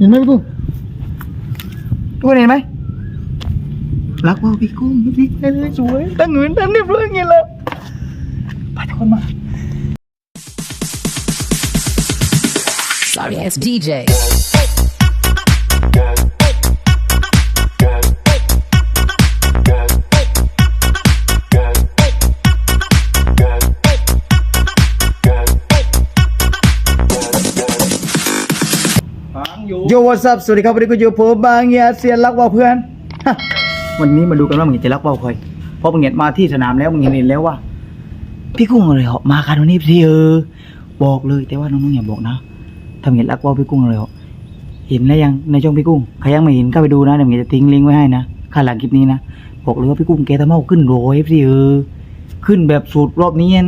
เห็นไหมพี่กุ้งทุกคนเห็นไหมรักว่าพี่กุ้งพี่เอ้สวยตั้งเงินตั้งเรียบร้อยอย่างเงี้ยละไปทุกคนมา Sorry it's DJ. โยวัส up สวัสดีครับวันนี้ก็อยู่ผมบางเงียเซียนรักว่าเพื่อนวันนี้มาดูกันว่ามึงจะรักว่าวใครเพราะมึงเห็นมาที่สนามแล้วมึงเห็นแล้วว่า พี่กุ้งเลยเหรอมากันวันนี้พี่เออบอกเลยแต่ว่าน้องๆอย่าบอกนะถ้ามึงเห็นรักว่าพี่กุ้งเลยเหรอเห็นแล้วยังในช่องพี่กุ้งใครยังไม่เห็นก็ไปดูนะเดี๋ยวมึงจะทิ้งลิงก์ไว้ให้นะข้างหลังคลิปนี้นะบอกเลยว่าพี่กุ้งแกทำเอาขึ้นโรยพี่เออขึ้นแบบสูตรรอบนี้เอง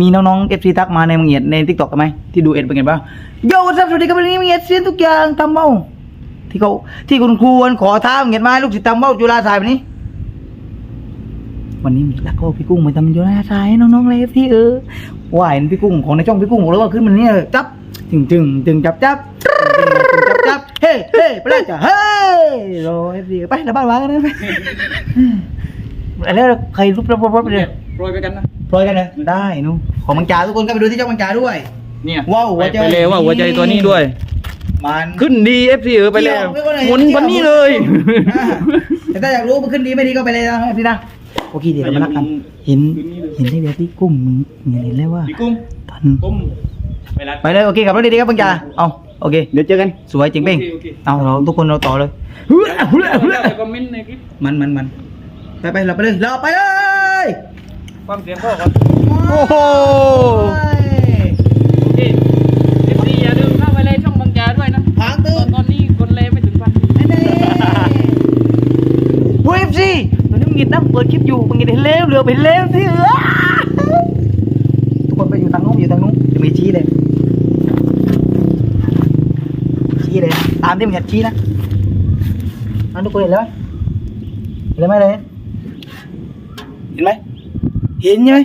มีน้องๆเอฟซีทักมาในมึงเห็นในทิกตอกกันไหมที่ดูเอ็ดเป็นไงบ้างโยวัส up สวัสดีครับวันนี้มึงเห็นเซียนทุกอย่างทำเมาที่เขาที่คุณครูขอท้าเงียดมาให้ลูกศิษย์ทำเบ้าจุฬาสายวันนี้ วันนี้มีลักโก้พี่กุ้งมาทำจุฬาสายให้น้องๆเลยพี่เออว่าเห็นพี่กุ้งของในช่องพี่กุ้งบอกแล้วว่าขึ้นมันเนี่ยจับจึงจึงจึงจับจับจึงจึงจับจับเฮ้เฮ้ไปเลยจ้ะเฮ้รอเอฟซีไปแล้วบ้านวางกันนะไปแล้วใครรูปรบรบไปเลยโปรยไปกันนะพลอยกันเลยได้นู่ ของมังจาทุกคนก็ไปดูที่ช่องมังจาด้วย เนี่ยว้าวหัวใจ ไปเลยว่าหัวใจตัวนี้ด้วย มัน ขึ้นดีเอฟซีเออไปเลยเกี่ยวไม่ว่าอะไรหมุนวันนี้เลย อ่าแต่ถ้าอยากรู้มันขึ้นดีไม่ดีก็ไปเลยนะพี่นะโอเคเดี๋ยวเรามานักกันเห็นเห็นได้เดียวพี่กุ้งมึงเห็นแล้วว่าพี่กุ้งตอนกุ้งไปรัด ไปเลยโอเคขับรถดีๆครับบังจ่าเอาโอเค เดี๋ยวเจอกันสวยจริงเป้งโอเคโอเค เอาเราทุกคนเราต่อเลยเฮ้ยเฮ้ยเฮ้ยไปคอมเมนต์ในคลิป มันมันมันไปไปเราไปเลยเราไปเลย ความเสียงพ่อก่อนโอ้โหโอเคเอฟซีอย่าลืมเข้าไปเลยช่องบางจาด้วยนะหางตื่นตอนนี้คนเลยไม่ถึงพันเฮ้ยสิตอนนี้มึงเห็นนั่งเปิดคลิปอยู่มึงเห็นเร็วเรือไปเร็วสิเออทุกคนไปอยู่ทางนู้นอยู่ทางนู้นจะมีชี้เลย ชี้เลยนะตามที่มึงอยากชี้นะนั่นทุกคนเห็นแล้วไหมเห็นไหมเลยเห็นไหม เห็นใช่ไหม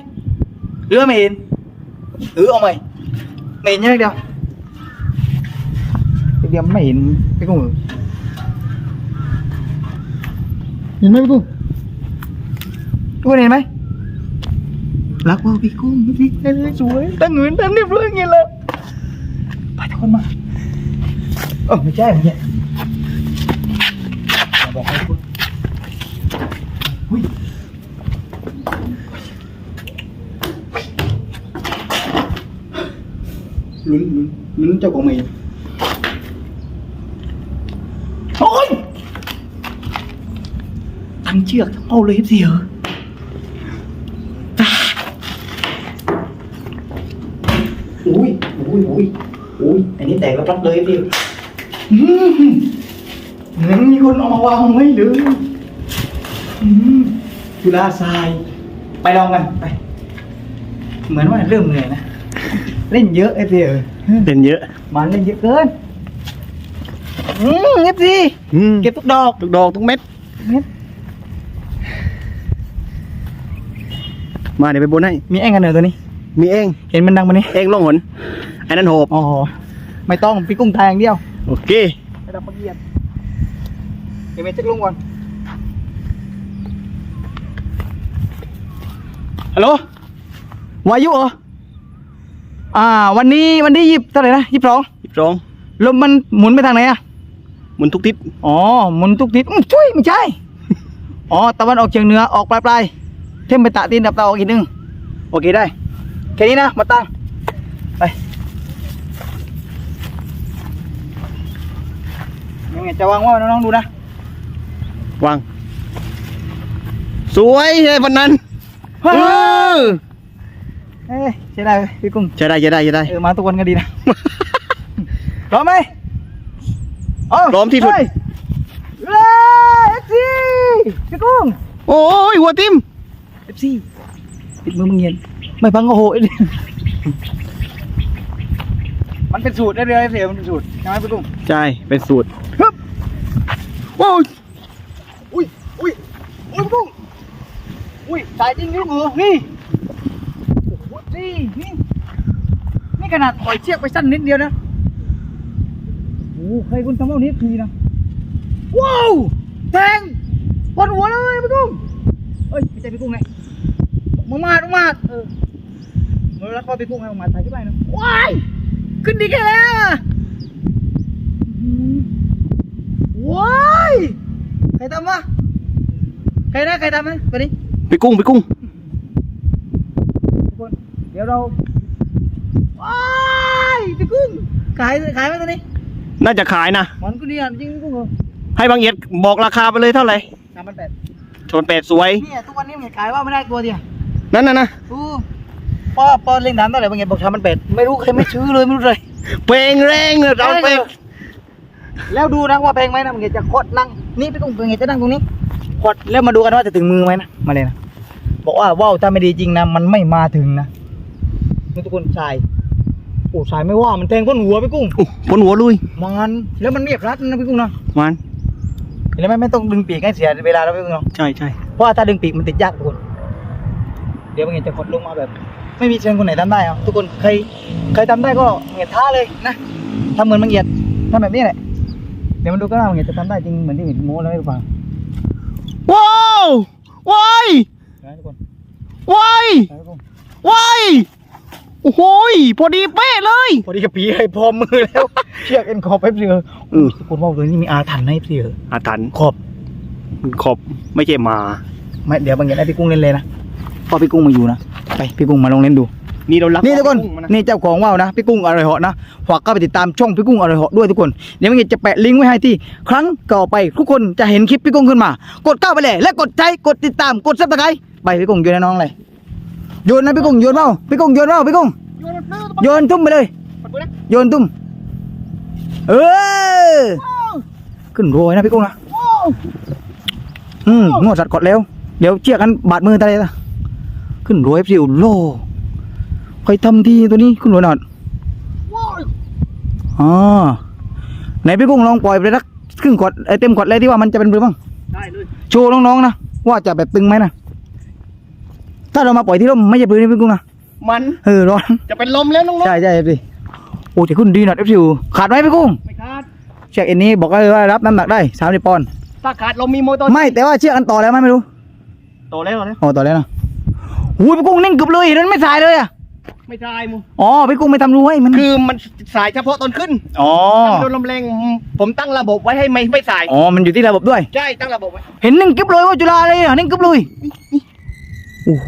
หรือว่าไม่เห็นหรือเอาใหม่ไม่เห็นใช่ไหมเดียวเดียว ลุ้นลุ้นลุ้นเจ้าของไม่โอ้ยทั้งเชือกเอาเลยเสียอุ้ยอุ้ยอุ้ยอุ้ยอันนี้แตกแล้วรับเลยเดียวอืมเหมือนมีคนเอามาวางไว้เลยอืมจุฬาทราย ไปลองกันไป เหมือนว่าเริ่มเหนื่อยนะ เล่นเยอะเอฟซีเออเป็นเยอะมันเล่นเยอะเกินอืมเอฟซีเก็บทุกดอกทุกดอกทุกเม็ดเม็ดมาเดี๋ยวไปบนให้มีแองกันเหรอตัวนี้ มีเองเห็นมันดังมานี่เองล่องหนไอ้นั่นโหบอ๋อไม่ต้องพี่กุ้งทายอย่างเดียวโอเคไปดับประเกียบเดี๋ยวไปเช็คลงก่อนฮัลโหลวายุเหรอ อ่า วันนี้วันที่ยี่สิบเท่าไหร่นะยี่สิบสองสิบสองลมมันหมุนไปทางไหนอะหมุนทุกทิศอ๋อหมุนทุกทิศอื้อช่วยไม่ใช่ อ๋อตะวันออกเฉียงเหนือออกปลายปลายๆเทมไปตะตีนดับตาออกอีกนึงโอเคได้แค่นี้นะมาตั้งไปยังไงจะวางว่าน้องๆดูนะวาง สวยไอ้วันนั้นเฮ้ยเออ เอ้ยใช่ได้เว้ยพี่กุ้งใช่ได้ใช่ได้ใช่ได้ เออมาทุกคนก็ดีนะ พร้อมไหมเาพร้อมที่สุด เฮ้ยเฮ้ยเอฟซีพี่กุ้ง โอ้ยหัวทิ่มเอฟซีติดมือมึงเงียนไม่พังก็โหยมันเป็นสูตรได้เลยเสียมันเป็นสูตรใช่ไหมพี่กุ้งใช่ เป็นสูตรฮึบโอ้ยอุ้ยอุ้ยอุ้ยพี่กุ้งอุ้ยสายจริงพี่กุ้งเหรอนี่โอ้โหนี่นี่นี่ ขนาดปล่อยเชือกไปสั้นนิดเดียวนะโอ้โหใครคุณทำเอานี้ทีนะว้าวแทงบนหัวเลยพี่กุ้งเอ้ยไม่ใช่พี่กุ้งไงมามาดมาดเออมาแล้วก็พี่กุ้งให้มาถ่ายที่บ้านนะว้ายขึ้นดีแค่แล้วอะอื้อหือว้ายใครทำวะใครนะใครทำนะไปดิพี่กุ้งพี่กุ้งทุกคนเดี๋ยวเรา ว้ายพี่กุ้งขายขายไหมตัวนี้น่าจะขายนะ มันก็ดีอะจริงพี่กุ้งเหรอให้บางเอียดบอกราคาไปเลยเท่าไหร่สามพันแปดชนเป็ดสวย เนี่ยทุกวันนี้มันขายว่าไม่ได้ตัวเดียวนั่นน่ะนะอู้ป้าป้าเล่นน้ำเท่าไหร่บางอย่างบอกสามพันแปดไม่รู้ใครไม่ซื้อเลยไม่รู้เลยเพลงแรงเลยเราเพลงแล้วดูนะว่าแพงไหมนะบางอย่างจะคดนั่งนี่พี่กุ้งบางอย่างจะนั่งตรงนี้คดแล้วมาดูกันว่าจะถึงมือไหมนะมาเลยนะบอกว่าว่าวถ้าไม่ดีจริงนะมันไม่มาถึงนะนี่ทุกคนชาย โอ้ชายไม่ว่ามันแทงก้นหัวพี่กุ้งโอ้บนหัวลุยมันแล้วมันเรียบรัดนะพี่กุ้งนะมันแล้วไม่ไม่ต้องดึงปีกให้เสียเวลาแล้วพี่กุ้งเนาะใช่ใช่เพราะว่าถ้าดึงปีกมันติดยากทุกคน เดี๋ยวบางอย่างจะกดลงมาแบบ ไม่มีเชิงคนไหนทำได้ครับทุกคนใครใครทำได้ก็เหงียดท้าเลยนะทำเหมือนบางเหยียดทำแบบนี้แหละเดี๋ยวมันดูก็ได้บางเหยียดจะทำได้จริงเหมือนที่เห็นโม้แล้วหรือเปล่าว้าวว้ายนะทุกคนว้ายนะทุกคนว้าย โอ้โหยพอดีเป๊ะเลย พอดีกับปีให้พร้อมมือแล้ว เชือกเอ็นคอร์เอฟซีเออเออทุกคนว่าตัวนี้มีอาถรรพ์นะเอฟซีเอออาถรรพ์ขอบขอบไม่ใช่มา ไม่เดี๋ยวบางเหยียดให้พี่กุ้งเล่นเลยนะเพอพี่กุ้งมาอยู่นะไปพี่กุ้งมาลองเล่นดู นี่เรารักนี่ทุกคน กุ้งมาะนี่เจ้าของว่าวนะ พี่กุ้งอร่อยเหาะนะ ฝากเข้าไปติดตามช่องพี่กุ้งอร่อยเหาะด้วยทุกคน เดี๋ยวมันจะแปะลิงก์ไว้ให้ที่ ครั้งต่อไปทุกคนจะเห็นคลิปพี่กุ้งขึ้นมา กดเข้าไปเลย และกดใจ กดติดตาม กดซับสไครต์ไปพี่กุ้งโยนให้น้องเลย โยนนะพี่กุ้งโยนเปล่าพี่กุ้งโยนเปล่าพี่กุ้งโยนทุ่มไปเลยโยนทุ่ม เออขึ้นโรยนะพี่กุ้งนะอืมงวดสัตว์กดแล้ว เดี๋ยวเชือกกันบาดมือตาเลยละขึ้นโรยสิวโลใครทำทีตัวนี้คุณหนวดหนอดอ๋อไหนพี่กุ้งลองปล่อยไปสักครึ่งขวดเอ้ยเต็มขวดเลยที่ว่ามันจะเป็นหรือบ้างได้เลย โชว์น้องๆนะว่าจะแบบตึงไหมนะ ถ้าเรามาปล่อยที่ร่มไม่ใช่ปืนนี่พี่กุ้งนะมันเออร้อนจะเป็นลมแล้วน้องใช่ใช่สิโอ้แต่ขึ้นดีหนอดเอฟซิวขาดไหมพี่กุ้งๆไม่ขาดเชือกเอ็นนี้บอกเลยว่ารับน้ำหนักได้สามสิบปอนด์ถ้าขาดลมมีโมโตไม่แต่ว่าเชือกอันต่อแล้วไหมไม่รู้โตแล้วแล้วอ๋อต่อแล้วนะอุ้ยพี่กุ้งนิ่งกึบเลยเห็นมันไม่สายเลยอะไม่ใช่มูอ๋อพี่กุ้งไม่ทำรูให้มันคือมันสายเฉพาะตอนขึ้นอ๋อถ้ามันโดนลมแรงผมตั้งระบบไว้ให้ไม่ไม่สายอ๋อมันอยู่ที่ระบบด้วยใช่ตั้งระบบไว้เห็นนิ่งกึบเลยว่าจุฬาเลยอะนิ่งกึบเลย โอ้โห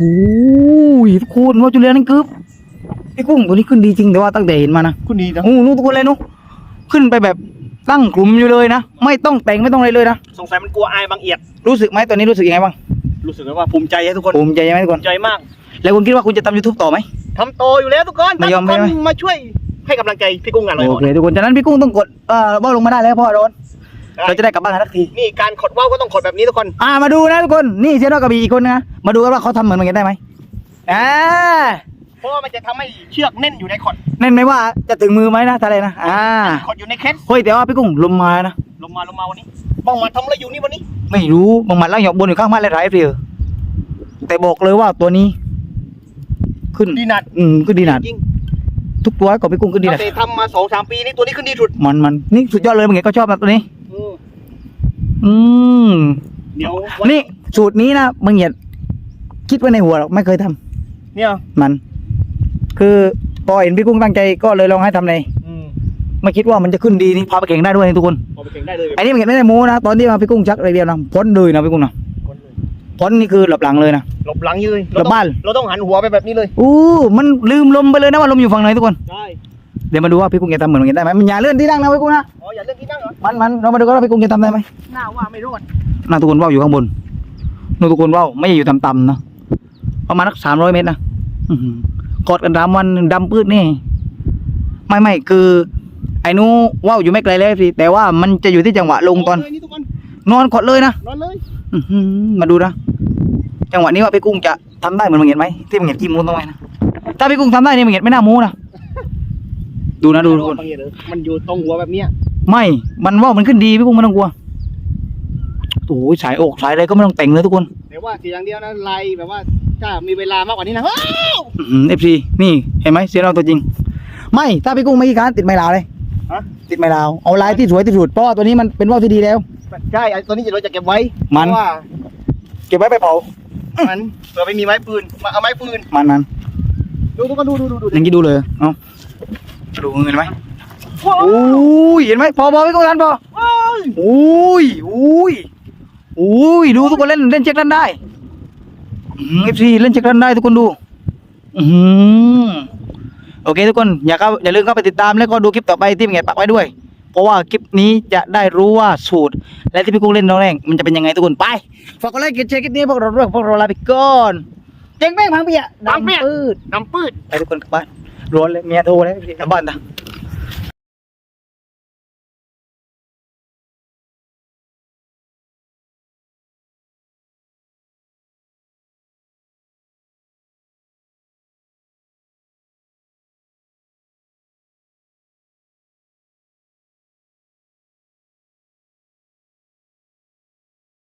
ทุกคนว่าจุฬานิ่งกึบพี่กุ้งตัวนี้ขึ้นดีจริงแต่ว่าตั้งแต่เห็นมานะคุณดีนะโอ้โหทุกคนเลยนุขึ้นไปแบบตั้งกลุ่มอยู่เลยนะ ไม่ต้องแต่งไม่ต้องอะไรเลยนะ สงสัยมันกลัวอายบางเอียด รู้สึกไหมตอนนี้รู้สึกยังไงบ้างรู้สึกว่าภูมิใจให้ทุกคนภูมิใจไหมทุกคภูน มิใจมากแล้วคุณคิดว่าคุณจะทำยูทูบต่อไหม ทำโตอยู่แล้วทุกคนไม่ยอมทุกคนไม่ไหมมาช่วยให้กำลังใจพี่กุ้งกันเลยโอเคทุกคนจากนั้นพี่กุ้งต้องกดเอ่อว่าลงมาได้แล้วเพราะว่าร้อน เราจะได้กลับบ้านกันสักทีนี่การขดว่าวก็ต้องขดแบบนี้ทุกคนอ่ามาดูนะทุกคนนี่เชนนอกกระบี่อีกคนนะมาดูกันว่าเขาทำเหมือนกันได้ไหมอ่าเพราะว่ามันจะทำให้เชือกแน่นอยู่ในขดแน่นไหมว่าจะถึงมือไหมนะทะเลนะอ่าขดอยู่ในเคสเฮ้ยแต่ว่าพี่กุ้งลมมานะลงมาลงมาวันนี้บ้องมาทำอะไรอยู่นี่วันนี้ ไม่รู้บางหมัดล่างหยอกบนอยู่ข้างบ้านเลยไรเปล่าแต่บอกเลยว่าตัวนี้ ขึ้นดีนัดอืมขึ้นดีหนัดจริงทุกตัวกับพี่กุ้งขึ้นดีหนัดตั้งแต่ทำมาสองสามปีนี่ตัวนี้ขึ้นดีสุดมันมันนี่สุดยอดเลยบางอย่างก็ชอบนะตัวนี้ อืมอืมเดี๋ยวนี่สูตรนี้นะบางอย่างคิดไว้ในหัวหรอกไม่เคยทำเนี่ยมัน คือพอเห็นพี่กุ้งตั้งใจก็เลยลองให้ทำเลยอืมไม่คิดว่ามันจะขึ้นดีนี่พาไปเก่งได้ด้วยนะทุกคน เอาไปเก่งได้เลยไอ้นี่มันเห็นไม่ได้โม้นะตอนที่มาพี่กุ้งชักอะไรเดียวนะพ้นเลยนะพี่กุ้งนะพ้นนี่คือหลับหลังเลยนะ หลบหลังยืนหลบบ้าน เราต้องหันหัวไปแบบนี้เลยอู้มันลืมลมไปเลยนะว่าลมอยู่ฝั่งไหนทุกคน ได้เดี๋ยวมาดูว่าพี่กุ้งจะทำเหมือนกันได้ไหมมันอย่าเลื่อนที่นั่งนะพี่กุ้งนะอ๋ออย่าเลือกที่นั่งเหรอมันมันเรามาดูกันว่าพี่กุ้งจะทำได้ไหมหน้าว่าไม่รอดน่าทุกคนว่าวอยู่ข้างบนนู่นทุกคนว่าวไม่ใช่อยู่ต่ำๆนะประมาณสักสามร้อยเมตรนะอื้อหือกอดกันรามวันดำปื้ดนี่ไม่ไม่คือไอ้นู้ว่าวอยู่ไม่ไกลเลยสิแต่ว่ามันจะอยู่ที่จังหวะลงตอนเลยนี่ทุกคนนอนกดเลยนะนอนเลยอื้อหือมาดูนะจังหวะนี้ว่าพี่กุ้งจะทำได้เหมือนมึงเห็นไหมที่มึงเห็นจิ้มมูนตรงไหนนะถ้าพี่กุ้งทำได้นี่มึงเห็นไม่น่ามูนะ ดูนะดูทุกคนบางอย่างเด้อมันอยู่ตรงหัวแบบเนี้ย ไม่ มันว่าวมันขึ้นดีพี่กุ้งไม่ต้องกลัวโอ้ยสายอกสายอะไรก็ไม่ต้องแต่งเลยทุกคนแต่ว่าสีอย่างเดียวนะไล่แบบว่าถ้ามีเวลามากกว่านี้นะว้าวเอฟซีนี่เห็นไหมเสียเราตัวจริง ไม่ถ้าพี่กุ้งไม่กี่การติดไม่ลาวเลยฮะติติดไม้ลาวเอาลายที่สวยที่สุดเพราะว่าตัวนี้มันเป็นว่าวที่ดีแล้วใช่ไอ้ตัวนี้เราจะเก็บไว้มันเพราะว่า เก็บไว้ไปเผามันเผื่อไม่มีไม้ปืนมาเอาไม้ปืนมันมันดูทุกคนดูดูดูดูอย่างนี้ดูเลยเอา ดูเงินไหมโอ้ยเห็นไหมพอพอไม่ต้องทันพอโอ้ยโอ้ยโอ้ยดูทุกคนเล่นเล่นเช็คเล่นได้เอฟซีเล่นเช็คเล่นได้ทุกคนดูอืมโอเคทุกคนอย่าเข้าอย่าลืมเข้าไปติดตามแล้วก็ดูคลิปต่อไปที่เป็นไงปักไว้ด้วย เพราะว่าคลิปนี้จะได้รู้ว่าสูตร และที่พี่กุ้งเล่นน้องแรงมันจะเป็นยังไงทุกคนไปฝากกดไลค์กดแชร์คลิปนี้พวกเราด้วยพวกเราลาไปก่อนเจ๊งแม่งพังเปียะพังเปียะดำปืดน้ำปืดไปทุกคนกลับบ้าน ร้อนเลยเมียโทรแล้วกลับบ้านนะ